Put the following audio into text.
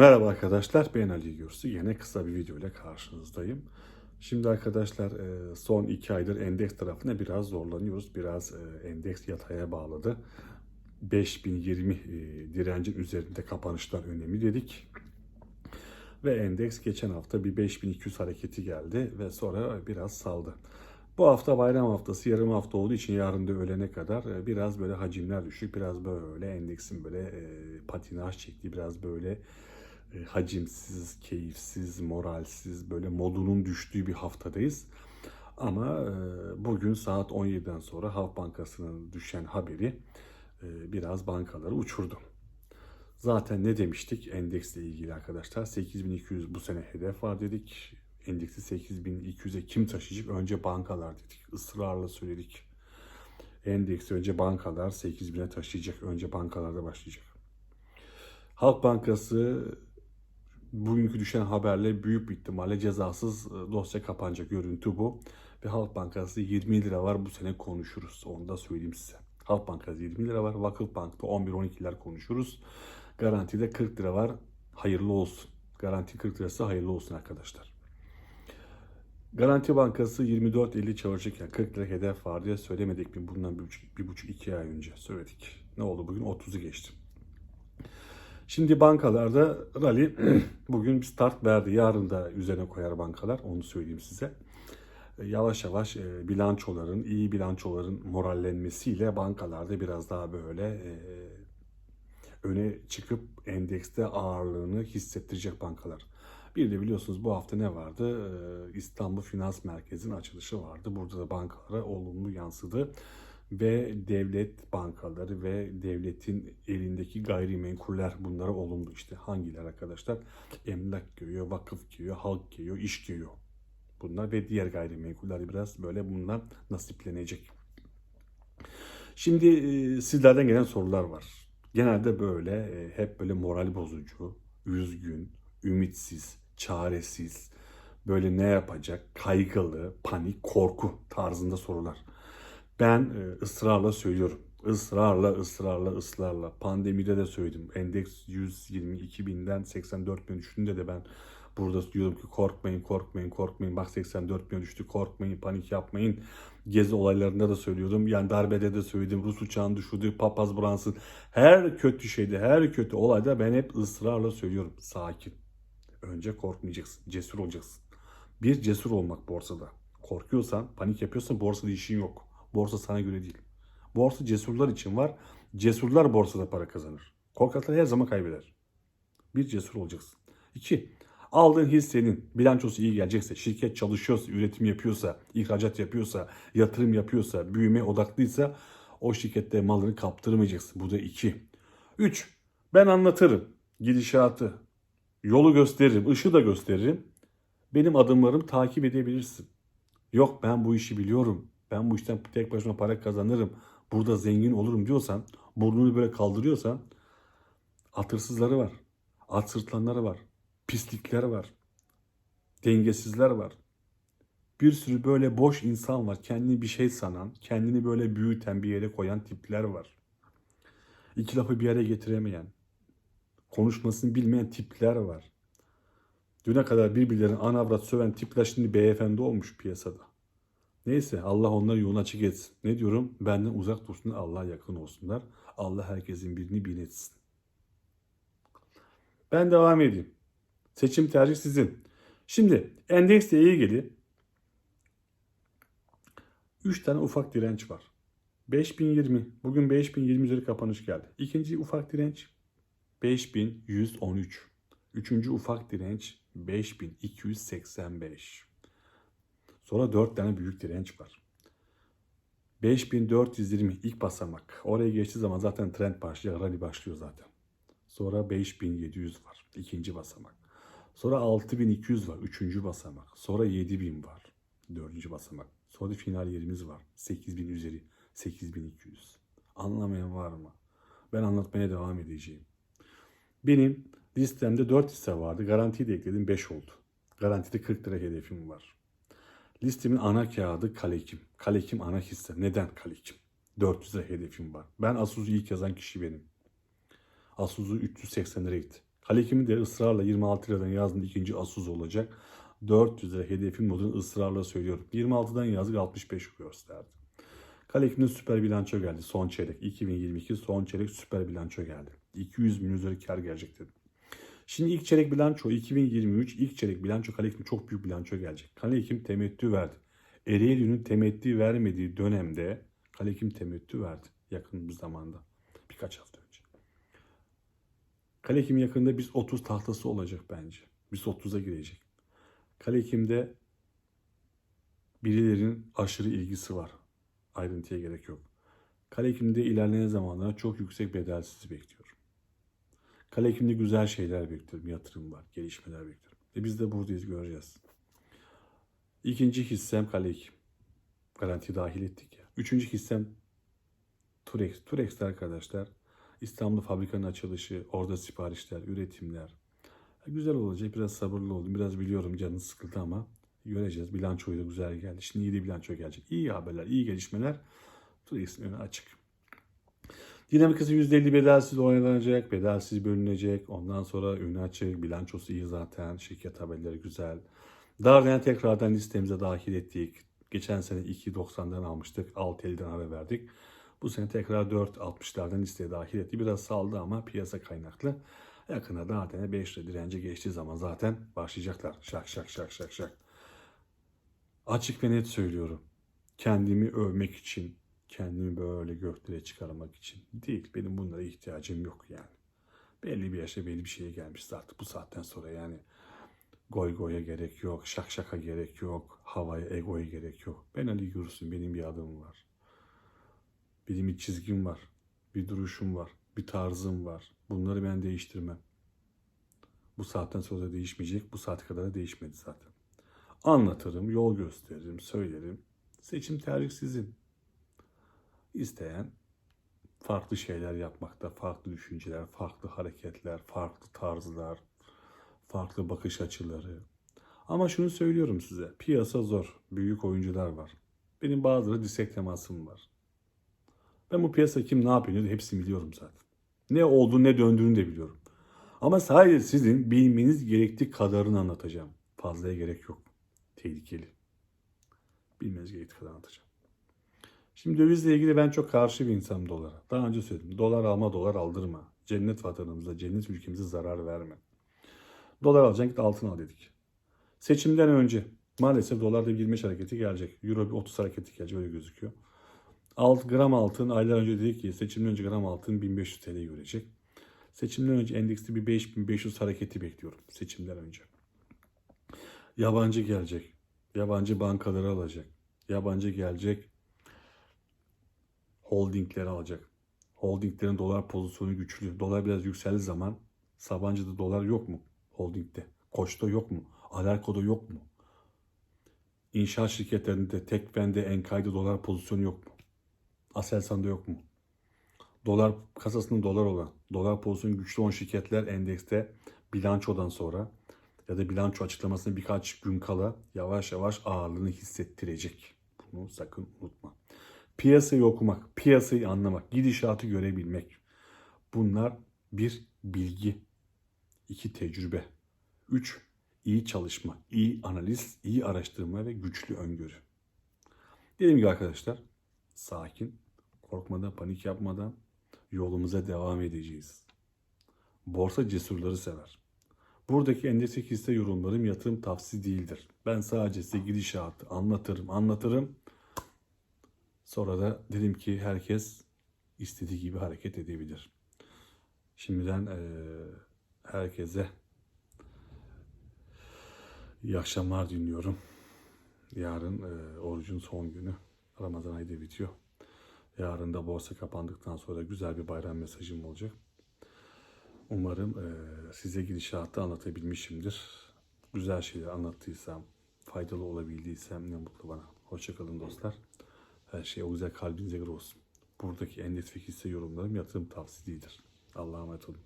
Merhaba arkadaşlar, ben Ali Gürsü. Yine kısa bir video ile karşınızdayım. Şimdi arkadaşlar e, son iki aydır endeks tarafında biraz zorlanıyoruz. Biraz e, endeks yataya bağladı. 5020 e, direncin üzerinde kapanışlar önemli dedik. Ve endeks geçen hafta bir 5200 hareketi geldi ve sonra biraz saldı. Bu hafta bayram haftası, yarım hafta olduğu için yarın da öğlene kadar biraz böyle hacimler düşük, biraz böyle endeksin böyle patinaj çektiği, biraz böyle e, hacimsiz, keyifsiz, moralsiz, böyle modunun düştüğü bir haftadayız. Ama e, bugün saat 17'den sonra Halk Bankası'nın düşen haberi e, biraz bankaları uçurdu. Zaten ne demiştik endeksle ilgili arkadaşlar? 8200 bu sene hedef var dedik. Endeksi 8200'e kim taşıyacak? Önce bankalar dedik. Israrla söyledik. Endeksi önce bankalar 8000'e taşıyacak. Önce bankalarda başlayacak. Halk Bankası bugünkü düşen haberle büyük bir ihtimalle cezasız e, dosya kapanacak görüntü bu. Ve Halk Bankası 20 lira var bu sene konuşuruz. Onu da söyleyeyim size. Halk Bankası 20 lira var. Vakıf Bank'ta 11-12'ler konuşuruz. Garantide 40 lira var. Hayırlı olsun. Garanti 40 lirası hayırlı olsun arkadaşlar. Garanti Bankası 24.50 çalışırken 40 lira hedef var diye söylemedik mi? Bundan bir buçuk, bir buçuk iki ay önce söyledik. Ne oldu bugün? 30'u geçti. Şimdi bankalarda rally bugün bir start verdi. Yarın da üzerine koyar bankalar. Onu söyleyeyim size. E, Yavaş yavaş e, bilançoların, iyi bilançoların morallenmesiyle bankalarda biraz daha böyle e, öne çıkıp endekste ağırlığını hissettirecek bankalar. Bir de biliyorsunuz bu hafta ne vardı? İstanbul Finans Merkezi'nin açılışı vardı. Burada da bankalara olumlu yansıdı. Ve devlet bankaları ve devletin elindeki gayrimenkuller bunlara olumlu işte. Hangiler arkadaşlar? Emlak geliyor, vakıf geliyor, halk geliyor, iş geliyor. Bunlar ve diğer gayrimenkuller biraz böyle bundan nasiplenecek. Şimdi e, sizlerden gelen sorular var. Genelde böyle e, hep böyle moral bozucu, üzgün, ümitsiz, çaresiz, böyle ne yapacak, kaygılı, panik, korku tarzında sorular. Ben e, ısrarla söylüyorum. Israrla, ısrarla, ısrarla. Pandemide de söyledim. Endeks 122 binden 84 bin düştüğünde de ben burada diyorum ki korkmayın, korkmayın, korkmayın. Bak 84 bin düştü, korkmayın, panik yapmayın. Gezi olaylarında da söylüyordum. Yani darbede de söyledim. Rus uçağın düşürdüğü papaz Brunson. Her kötü şeyde, her kötü olayda ben hep ısrarla söylüyorum. Sakin. Önce korkmayacaksın. Cesur olacaksın. Bir cesur olmak borsada. Korkuyorsan, panik yapıyorsan borsada işin yok. Borsa sana göre değil. Borsa cesurlar için var. Cesurlar borsada para kazanır. Korkaklar her zaman kaybeder. Bir cesur olacaksın. İki, aldığın hissenin bilançosu iyi gelecekse, şirket çalışıyorsa, üretim yapıyorsa, ihracat yapıyorsa, yatırım yapıyorsa, büyüme odaklıysa o şirkette malını kaptırmayacaksın. Bu da iki. Üç, ben anlatırım gidişatı, yolu gösteririm, ışığı da gösteririm. Benim adımlarımı takip edebilirsin. Yok ben bu işi biliyorum. Ben bu işten tek başıma para kazanırım. Burada zengin olurum diyorsan, burnunu böyle kaldırıyorsan atırsızları var. At sırtlanları var. Pislikler var. Dengesizler var. Bir sürü böyle boş insan var. Kendini bir şey sanan, kendini böyle büyüten bir yere koyan tipler var. İki lafı bir yere getiremeyen, konuşmasını bilmeyen tipler var. Düne kadar birbirlerini anavrat söven tipler şimdi beyefendi olmuş piyasada. Neyse Allah onları yolunu açık etsin. Ne diyorum? Benden uzak dursunlar, Allah'a yakın olsunlar. Allah herkesin birini bin etsin. Ben devam edeyim. Seçim tercih sizin. Şimdi endeksle ilgili 3 tane ufak direnç var. 5020. Bugün 5020 üzeri kapanış geldi. İkinci ufak direnç 5113. Üçüncü ufak direnç 5285. Sonra 4 tane büyük direnç var. 5420 ilk basamak. Oraya geçtiği zaman zaten trend başlıyor. Rally başlıyor zaten. Sonra 5700 var. ikinci basamak. Sonra 6200 var. Üçüncü basamak. Sonra 7000 var. Dördüncü basamak. Sonra final yerimiz var. 8000 üzeri. 8200. Anlamayan var mı? Ben anlatmaya devam edeceğim. Benim listemde 4 hisse vardı. Garantiyi de ekledim 5 oldu. Garantide 40 lira hedefim var. Listemin ana kağıdı Kalekim. Kalekim ana hisse. Neden Kalekim? 400 lira hedefim var. Ben Asus'u ilk yazan kişi benim. Asus'u 380 lira gitti. Kalekim'i de ısrarla 26 liradan yazdım ikinci Asus olacak. 400 lira hedefim modunu ısrarla söylüyorum. 26'dan yazdık 65 gösterdi. Kalekim'de süper bilanço geldi son çeyrek. 2022 son çeyrek süper bilanço geldi. 200 milyon üzeri kar gelecek dedim. Şimdi ilk çeyrek bilanço 2023 ilk çeyrek bilanço Kalekim çok büyük bilanço gelecek. Kalekim temettü verdi. Ereğli'nin temettü vermediği dönemde Kalekim temettü verdi yakın bir zamanda. Birkaç hafta önce. Kalekim yakında biz 30 tahtası olacak bence. Biz 30'a girecek. Kalekim'de birilerinin aşırı ilgisi var. Ayrıntıya gerek yok. Kalekim'de ilerleyen zamanlara çok yüksek bedelsiz bekliyorum. Kalekim'de güzel şeyler bekliyorum. Yatırım var, gelişmeler bekliyorum. E biz de buradayız göreceğiz. İkinci hissem Kalekim. Garanti dahil ettik ya. Üçüncü hissem Turex. Turex'te arkadaşlar İstanbul fabrikanın açılışı, orada siparişler, üretimler. Güzel olacak. Biraz sabırlı oldum. Biraz biliyorum canınız sıkıldı ama göreceğiz. Bilançoyu da güzel geldi. Şimdi iyi de bilanço gelecek. İyi haberler, iyi gelişmeler. Turex'in önü açık. Dinamikası %50 bedelsiz oynanacak, bedelsiz bölünecek. Ondan sonra önü açık, bilançosu iyi zaten, şirket haberleri güzel. Darden tekrardan listemize dahil ettik. Geçen sene 2.90'dan almıştık, 6.50'den ara verdik. Bu sene tekrar 4.60'lardan listeye dahil etti. Biraz saldı ama piyasa kaynaklı. Yakında Darden'e 5 lira dirence geçtiği zaman zaten başlayacaklar. Şak şak şak şak şak. Açık ve net söylüyorum. Kendimi övmek için, kendimi böyle göklere çıkarmak için değil. Benim bunlara ihtiyacım yok yani. Belli bir yaşa belli bir şeye gelmiş artık bu saatten sonra yani. Goy goya gerek yok, şak şaka gerek yok, havaya, egoya gerek yok. Ben Ali Gürsün, benim bir adımım var. Benim bir çizgim var, bir duruşum var, bir tarzım var. Bunları ben değiştirmem. Bu saatten sonra da değişmeyecek, bu saate kadar da değişmedi zaten. Anlatırım, yol gösteririm, söylerim. Seçim tercih sizin. İsteyen farklı şeyler yapmakta, farklı düşünceler, farklı hareketler, farklı tarzlar, farklı bakış açıları. Ama şunu söylüyorum size, piyasa zor, büyük oyuncular var. Benim bazıları dirsek temasım var. Ben bu piyasa kim ne yapıyor hepsini biliyorum zaten. Ne olduğunu ne döndüğünü de biliyorum. Ama sadece sizin bilmeniz gerektiği kadarını anlatacağım. Fazlaya gerek yok. Tehlikeli. Bilmeniz gerektiği kadar anlatacağım. Şimdi dövizle ilgili ben çok karşı bir insanım dolara. Daha önce söyledim. Dolar alma, dolar aldırma. Cennet vatanımıza, cennet ülkemize zarar verme. Dolar alacaksın git altın al dedik. Seçimden önce maalesef dolarda bir 25 hareketi gelecek. Euro bir 30 hareketi gelecek öyle gözüküyor. Alt, gram altın aylar önce dedik ki seçimden önce gram altın 1500 TL görecek. Seçimden önce endekste bir 5500 hareketi bekliyorum seçimden önce. Yabancı gelecek. Yabancı bankaları alacak. Yabancı gelecek. Holdingleri alacak. Holdinglerin dolar pozisyonu güçlü. Dolar biraz yükseldiği zaman Sabancı'da dolar yok mu? Holding'de. Koç'ta yok mu? Alarko'da yok mu? İnşaat şirketlerinde, Tekfen'de, Enkay'da dolar pozisyonu yok mu? Aselsan'da yok mu? Dolar kasasında dolar olan, dolar pozisyonu güçlü olan şirketler endekste bilançodan sonra ya da bilanço açıklamasına birkaç gün kala yavaş yavaş ağırlığını hissettirecek. Bunu sakın unutma. Piyasayı okumak, piyasayı anlamak, gidişatı görebilmek. Bunlar bir bilgi, iki tecrübe, üç iyi çalışma, iyi analiz, iyi araştırma ve güçlü öngörü. Dediğim gibi arkadaşlar, sakin, korkmadan, panik yapmadan yolumuza devam edeceğiz. Borsa cesurları sever. Buradaki endeksik hisse yorumlarım yatırım tavsiye değildir. Ben sadece size gidişatı anlatırım, anlatırım. Sonra da dedim ki herkes istediği gibi hareket edebilir. Şimdiden eee, herkese iyi akşamlar dinliyorum. Yarın eee, orucun son günü. Ramazan ayı da bitiyor. Yarın da borsa kapandıktan sonra güzel bir bayram mesajım olacak. Umarım eee, size gidişatı anlatabilmişimdir. Güzel şeyler anlattıysam, faydalı olabildiysem ne mutlu bana. Hoşçakalın dostlar. Her şey o güzel kalbinize göre olsun. Buradaki endeks hisse yorumlarım yatırım tavsiye. Allah'a emanet olun.